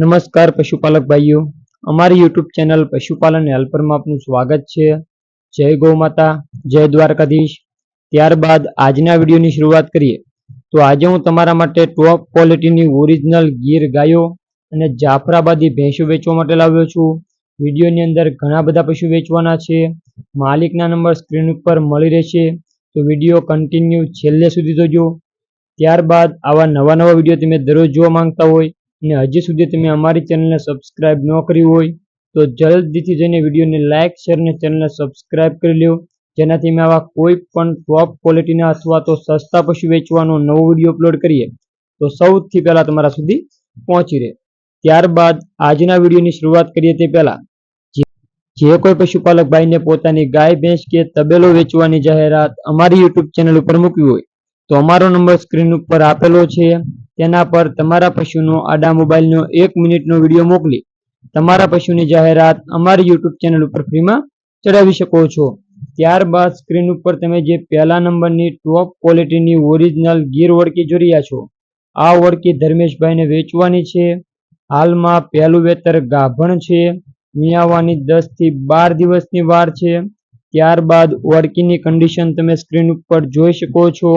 નમસ્કાર પશુપાલક ભાઈઓ. અમારી યુટ્યુબ ચેનલ પશુપાલન હેલ્પરમાં આપનું સ્વાગત છે. જય ગૌ માતા જય દ્વારકાધીશ. ત્યારબાદ આજના વિડીયોની શરૂઆત કરીએ. તો આજે હું તમારા માટે ટોપ ક્વોલિટીની ઓરિજિનલ ગીર ગાયો અને જાફરાબાદી ભેંસો વેચવા માટે લાવ્યો છું. વિડીયોની અંદર ઘણા બધા પશુ વેચવાના છે. માલિકના નંબર સ્ક્રીન ઉપર મળી રહેશે. તો વીડિયો કન્ટિન્યુ છેલ્લે સુધી જોજો. ત્યારબાદ આવા નવા નવા વીડિયો તમે દરરોજ જોવા માંગતા હોય અને હજી સુધી તમે અમારી ચેનલને સબસ્ક્રાઇબ ન કરી હોય, તો જલ્દીથી જઈને વિડીયોને લાઇક શેર અને ચેનલને સબસ્ક્રાઇબ કરી લો જેનાથી અમે આવા કોઈ પણ ટોપ ક્વોલિટીના અથવા તો સસ્તા પશુ વેચવાનો નવો વીડિયો અપલોડ કરીએ, તો સૌથી પહેલાં તમારા સુધી પહોંચી રહે. ત્યારબાદ આજના વિડીયોની શરૂઆત કરીએ તે પહેલાં, જે કોઈ પશુપાલક ભાઈને પોતાની ગાય, ભેંસ કે તબેલો વેચવાની જાહેરાત અમારી યુટ્યુબ ચેનલ ઉપર મૂકવી હોય, તો અમારો નંબર સ્ક્રીન ઉપર આપેલો છે. તેના પર તમારા પશુનો આડા મોબાઈલનો એક મિનિટનો વીડિયો મોકલી તમારા પશુની જાહેરાત અમારી યુટ્યુબ ચેનલ ઉપર ફ્રીમાં ચડાવી શકો છો. ત્યારબાદ સ્ક્રીન ઉપર તમે જે પહેલા નંબરની ટોપ ક્વોલિટીની ઓરિજિનલ ગીર વળકી જોઈ રહ્યા છો, આ વળકી ધર્મેશભાઈને વેચવાની છે. હાલમાં પહેલું વેતર ગાભણ છે, મિયાવાની દસથી બાર દિવસની વાર છે. ત્યારબાદ વળકીની કન્ડિશન તમે સ્ક્રીન ઉપર જોઈ શકો છો.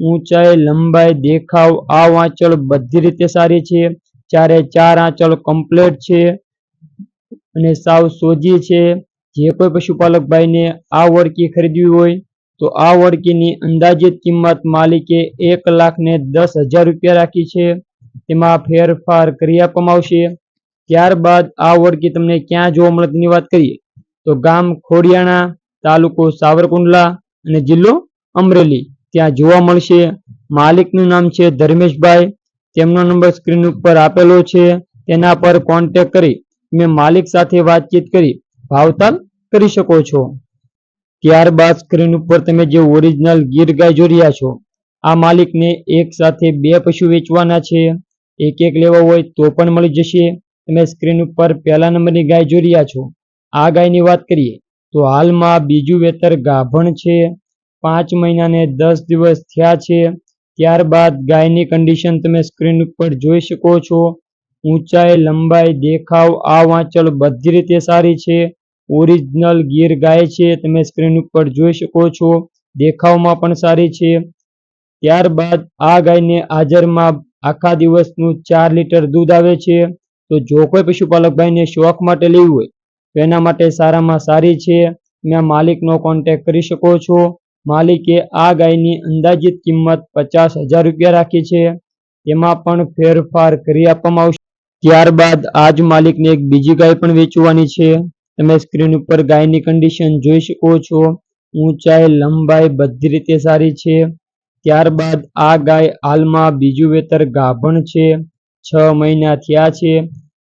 ઊંચાઈ, લંબાઈ, દેખાવ, આ આંચળ બધી રીતે સારી છે. ચારે ચાર આંચળ કમ્પ્લીટ છે અને સાવ સોજી છે. જે કોઈ પશુપાલક ભાઈને આ વળકી ખરીદવી હોય તો આ વળકીની અંદાજિત કિંમત માલિકે એક લાખ ને દસ હજાર રૂપિયા રાખી છે. તેમાં ફેરફાર કરી આપવામાં આવશે. ત્યારબાદ આ વળકી તમને ક્યાં જોવા મળે તેની વાત કરીએ તો ગામ ખોડિયાણા તાલુકો સાવરકુંડલા અને જિલ્લો અમરેલી. ત્યાં જોવા મળશે. માલિકનું નામ છે ધર્મેશભાઈ. તેમનો નંબર સ્ક્રીન ઉપર આપેલો છે. તેના પર કોન્ટેક કરી મેં માલિક સાથે વાતચીત કરી. ભાવતાલ કરી શકો છો. ત્યારબાદ સ્ક્રીન ઉપર તમે જે ઓરિજિનલ ગીર ગાય જોઈ રહ્યા છો, આ માલિકને એક સાથે બે પશુ વેચવાના છે. એક એક લેવા હોય તો પણ મળી જશે. તમે સ્ક્રીન ઉપર પહેલા નંબરની ગાય જોઈ રહ્યા છો. આ ગાયની વાત કરીએ તો હાલમાં બીજું વેતર ગાભણ છે. પાંચ મહિના ને દસ દિવસ થયા છે, ત્યારબાદ ગાયની કન્ડિશન તમે સ્ક્રીન ઉપર જોઈ શકો છો. ઊંચાઈ, લંબાઈ, દેખાવ, આ વાંચલ બધી રીતે સારી છે. ઓરિજિનલ ગીર ગાય છે, તમે સ્ક્રીન ઉપર જોઈ શકો છો. દેખાવમાં પણ સારી છે. ત્યારબાદ આ ગાયને હાજરમાં આખા દિવસનું ચાર લીટર દૂધ આવે છે. તો જો કોઈ પશુપાલક ભાઈને શોખ માટે લેવું હોય, તો એના માટે સારામાં સારી છે. ત્યાં માલિકનો કોન્ટેક કરી શકો છો. માલિકે આ ગાયની અંદાજિત કિંમત પચાસ હજાર રૂપિયા રાખી છે. તેમાં પણ ફેરફાર કરી આપવામાં આવશે. ત્યારબાદ આજ માલિકને એક બીજી ગાય પણ વેચવાની છે. તમે સ્ક્રીન ઉપર ગાયની કન્ડિશન જોઈ શકો છો. ઊંચાઈ, લંબાઈ બધી રીતે સારી છે. ત્યારબાદ આ ગાય હાલમાં બીજું વેતર ગાભણ છે. છ મહિના થયા છે.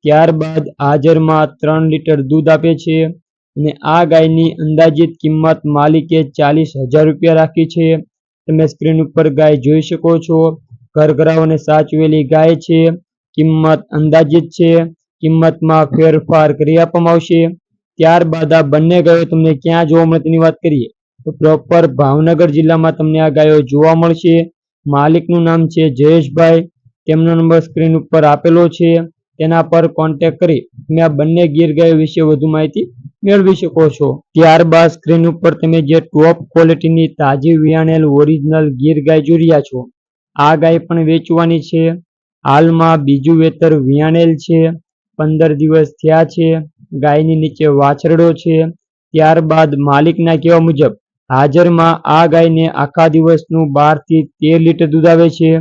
ત્યારબાદ હાજરમાં ત્રણ લીટર દૂધ આપે છે. અને આ ગાયની અંદાજિત કિંમત માલિકે ચાલીસ હજાર રૂપિયા રાખી છે. તમે સ્ક્રીન ઉપર ગાય જોઈ શકો છો. ઘરઘરાઓને સાચવેલી ગાય છે. કિંમત અંદાજિત છે. કિંમતમાં ફેરફાર કરી આપવામાં આવશે. ત્યારબાદ આ બંને ગાયો તમને ક્યાં જોવા મળે તેની વાત કરીએ. તો પ્રોપર ભાવનગર જિલ્લામાં તમને આ ગાયો જોવા મળશે. માલિકનું નામ છે જયેશભાઈ. તેમનો નંબર સ્ક્રીન ઉપર આપેલો છે. તેના પર કોન્ટેક કરી. તમે આ બંને ગીર ગાયો વિશે વધુ માહિતી મેળવી શકો છો. ત્યારબાદ સ્ક્રીન ઉપર તમે જે ટોપ ક્વોલિટીની તાજી વિયાણેલ ઓરિજિનલ ગીર ગાય રહ્યા છો, આ ગાય પણ વેચવાની છે. હાલમાં બીજું વેતર વિયાણેલ છે. પંદર દિવસ થયા છે. ગાયની નીચે વાછરડો છે. ત્યારબાદ માલિકના કહેવા મુજબ, હાજરમાં આ ગાયને આખા દિવસનું બારથી તેર લીટર દૂધ આવે છે.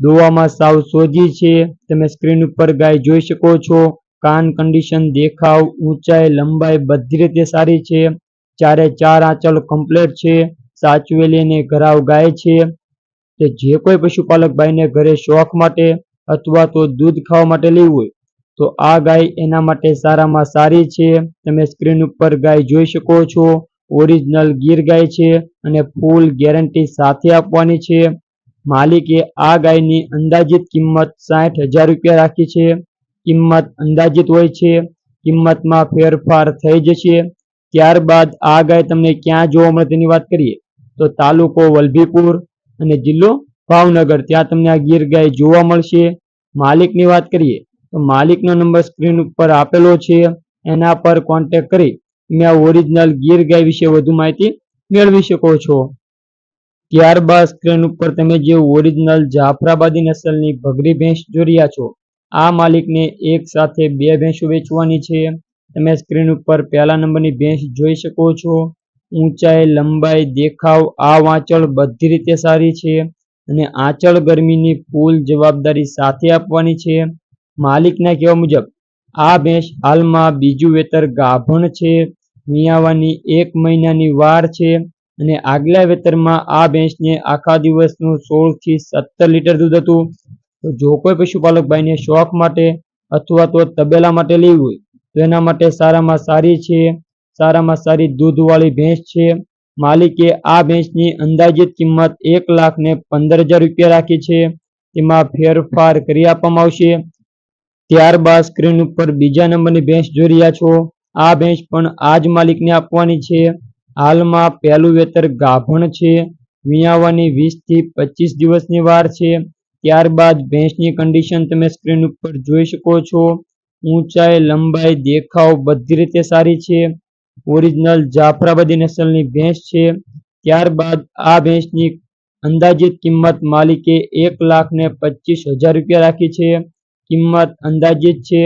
દોવામાં સાવ સોજી છે. તમે સ્ક્રીન ઉપર ગાય જોઈ શકો છો. કાન કન્ડિશન દેખાવ, ઊંચાઈ, લંબાઈ બધી રીતે સારી છે. ચારે ચાર આંચલ કમ્પ્લેટ છે. સાચવેલી અને ઘરાવ ગાય છે. કે જે કોઈ પશુપાલક ભાઈને ઘરે શોખ માટે અથવા તો દૂધ ખાવા માટે લેવું હોય, તો આ ગાય એના માટે સારામાં સારી છે. તમે સ્ક્રીન ઉપર ગાય જોઈ શકો છો. ઓરિજિનલ ગીર ગાય છે અને ફૂલ ગેરંટી સાથે આપવાની છે. માલિકે આ ગાયની અંદાજિત કિંમત સાઠ હજાર રૂપિયા રાખી છે. કિંમત અંદાજિત હોય છે, કિંમતમાં ફેરફાર થઈ જશે. ત્યારબાદ આ ગાય તમને ક્યાં જોવા મળે તેની વાત કરીએ. તો તાલુકો વલભીપુર અને જિલ્લો ભાવનગર. ત્યાં તમને આ ગીર ગાય જોવા મળશે. માલિકની વાત કરીએ, તો માલિકનો નંબર સ્ક્રીન ઉપર આપેલો છે. એના પર કોન્ટેક્ટ કરી તમે આ ઓરિજિનલ ગીર ગાય વિશે વધુ માહિતી મેળવી શકો છો. ત્યારબાદ સ્ક્રીન ઉપર તમે જે ઓરિજિનલ જાફરાબાદી નસલની ભગરી ભેંસ જોઈ રહ્યા છો આ માલિકને એક સાથે બે ભેંસો વેચવાની છે. તમે સ્ક્રીન ઉપર પહેલા નંબરની ભેંસ જોઈ શકો છો. ઊંચાઈ, લંબાઈ, દેખાવ, આ વાંચળ બધી રીતે સારી છે અને આંચળ ગરમીની ફૂલ જવાબદારી સાથે આપવાની છે. માલિકના કહેવા મુજબ, આ ભેંસ હાલમાં બીજું વેતર ગાભણ છે. મિયાવાની એક મહિનાની વાર છે અને આગલા વેતરમાં આ ભેંસને આખા દિવસનું સોળથી સત્તર લીટર દૂધ હતું. તો જો કોઈ પશુપાલક ભાઈને શોખ માટે અથવા તો તબેલા માટે લેવી હોય, તો એના માટે સારામાં સારી છે, સારામાં સારી દૂધવાળી ભેંસ છે. માલિકે આ ભેંસની અંદાજિત કિંમત એક લાખ ને પંદર હજાર રૂપિયા રાખી છે. તેમાં ફેરફાર કરી આપવામાં આવશે. ત્યારબાદ સ્ક્રીન ઉપર બીજા નંબરની ભેંસ જોઈ રહ્યા છો. આ ભેંસ પણ આ જ માલિકને આપવાની છે. હાલમાં પહેલું વેતર ગાભણ છે. વિયાવાની વીસથી પચીસ દિવસની વાર છે. ત્યારબાદ ભેંસની કન્ડિશન તમે સ્ક્રીન ઉપર જોઈ શકો છો. ઊંચાઈ, લંબાઈ, દેખાવ બધી રીતે સારી છે. ઓરિજિનલ જાફરાબાદી નસલની ભેંસ છે. ત્યારબાદ આ ભેંસની અંદાજિત કિંમત માલિકે એક લાખ ને પચીસ હજાર રૂપિયા રાખી છે. કિંમત અંદાજિત છે.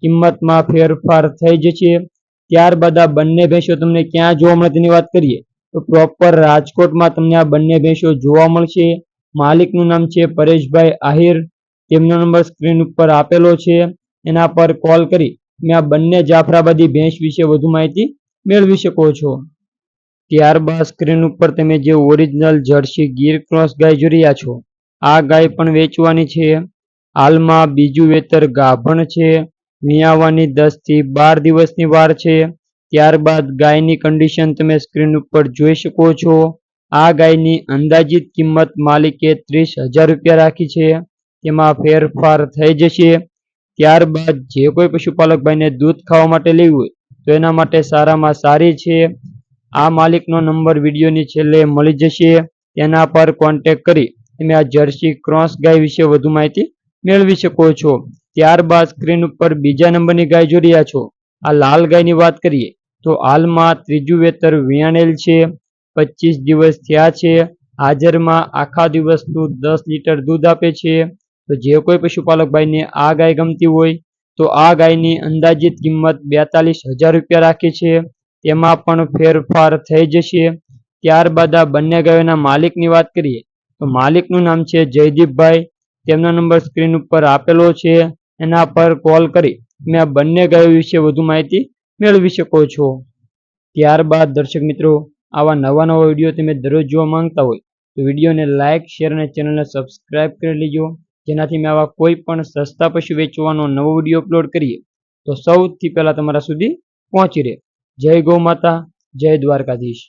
કિંમતમાં ફેરફાર થઈ જશે ત્યારબાદ આ બંને ભેંસો તમને ક્યાં જોવા મળે તેની વાત કરીએ તો પ્રોપર રાજકોટમાં તમને આ બંને ભેંસો જોવા મળશે. માલિકનું નામ છે પરેશભાઈ આહિર. તેમનો નંબર સ્ક્રીન ઉપર આપેલો છે. એના પર કોલ કરી તમે આ બંને જાફરાબાદી ભેંસ વિશે વધુ માહિતી મેળવી શકો છો. ત્યારબાદ સ્ક્રીન ઉપર તમે જે ઓરિજિનલ જર્સી ગીર ક્રોસ ગાય જોઈ રહ્યા છો, આ ગાય પણ વેચવાની છે. હાલમાં બીજું વેતર ગાભણ છે. વિયાવાની દસથી બાર દિવસની વાર છે. ત્યારબાદ ગાયની કન્ડિશન તમે સ્ક્રીન ઉપર જોઈ શકો છો. આ ગાયની અંદાજિત કિંમત માલિકે ત્રીસ હજાર રૂપિયા રાખી છે. તેમાં ફેરફાર થઈ જશે. ત્યારબાદ જે કોઈ પશુપાલક ભાઈને દૂધ ખાવા માટે લેવું હોય, તો એના માટે સારામાં સારી છે. આ માલિકનો નંબર વિડીયોની છેલ્લે મળી જશે. તેના પર કોન્ટેક કરી તમે આ જર્સી ક્રોસ ગાય વિશે વધુ માહિતી મેળવી શકો છો. ત્યારબાદ સ્ક્રીન ઉપર બીજા નંબરની ગાય જોઈ રહ્યા છો. આ લાલ ગાયની વાત કરીએ, તો હાલમાં ત્રીજું વેતર વિયાણેલ છે. પચીસ દિવસ થયા છે. હાજરમાં આખા દિવસનું દસ લીટર દૂધ આપે છે. તો જે કોઈ પશુપાલક ભાઈને આ ગાય ગમતી હોય, તો આ ગાયની અંદાજિત કિંમત બેતાલીસ હજાર રૂપિયા રાખી છે. તેમાં પણ ફેરફાર થઈ જશે. ત્યારબાદ આ બંને ગાયોના માલિકની વાત કરીએ, તો માલિકનું નામ છે જયદીપભાઈ. તેમનો નંબર સ્ક્રીન ઉપર આપેલો છે. એના પર કોલ કરી તમે આ બંને ગાયો વિશે વધુ માહિતી મેળવી શકો છો. ત્યારબાદ દર્શક મિત્રો આવા નવા નવા વીડિયો તમે દરરોજ જોવા માંગતા હોય, તો વિડીયોને લાઇક શેર અને ચેનલને સબસ્ક્રાઇબ કરી લેજો. જેનાથી મેં આવા કોઈ પણ સસ્તા પશુ વેચવાનો નવો વીડિયો અપલોડ કરીએ, તો સૌથી પહેલાં તમારા સુધી પહોંચી રહે. જય ગૌ માતા, જય દ્વારકાધીશ.